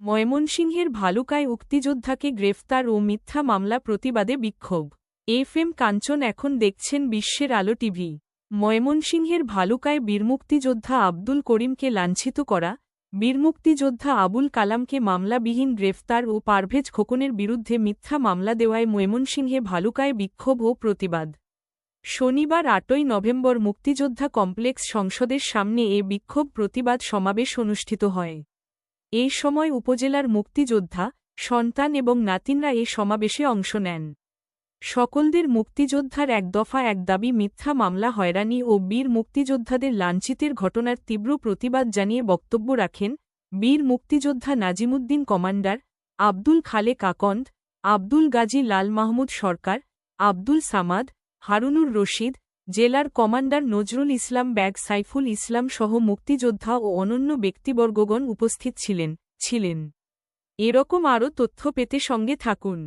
ময়মনসিংহের ভালুকায় উক্তিযোদ্ধাকে গ্রেফতার ও মিথ্যা মামলা প্রতিবাদে বিক্ষোভ। এফ এম কাঞ্চন এখন দেখছেন বিশ্বের আলো টিভি। ময়মনসিংহের ভালুকায় বীরমুক্তিযোদ্ধা আব্দুল করিমকে লাঞ্ছিত করা বীরমুক্তিযোদ্ধা আবুল কালামকে মামলাবিহীন গ্রেফতার ও পারভেজ খোকনের বিরুদ্ধে মিথ্যা মামলা দেওয়ায় ময়মনসিংহে ভালুকায় বিক্ষোভ ও প্রতিবাদ। শনিবার আটই নভেম্বর মুক্তিযোদ্ধা কমপ্লেক্স সংসদের সামনে এ বিক্ষোভ প্রতিবাদ সমাবেশ অনুষ্ঠিত হয়। এই সময় উপজেলার মুক্তিযোদ্ধা, সন্তান এবং নাতিনরা এ সমাবেশে অংশ নেন। সকলদের মুক্তিযোদ্ধার এক দফা এক দাবি মিথ্যা মামলা, হয়রানি ও বীর মুক্তিযোদ্ধাদের লাঞ্ছিতের ঘটনার তীব্র প্রতিবাদ জানিয়ে বক্তব্য রাখেন বীর মুক্তিযোদ্ধা নাজিমুদ্দিন কমান্ডার আব্দুল খালে কাকন্দ আব্দুল গাজী লাল মাহমুদ সরকার, আব্দুল সামাদ, হারুনুর রশিদ জেলার কমান্ডার নজরুল ইসলাম ব্যাগ সাইফুল ইসলাম সহ মুক্তিযোদ্ধা ও অনন্য ব্যক্তিবর্গগণ উপস্থিত ছিলেন ছিলেন। এরকম আরও তথ্য পেতে সঙ্গে থাকুন।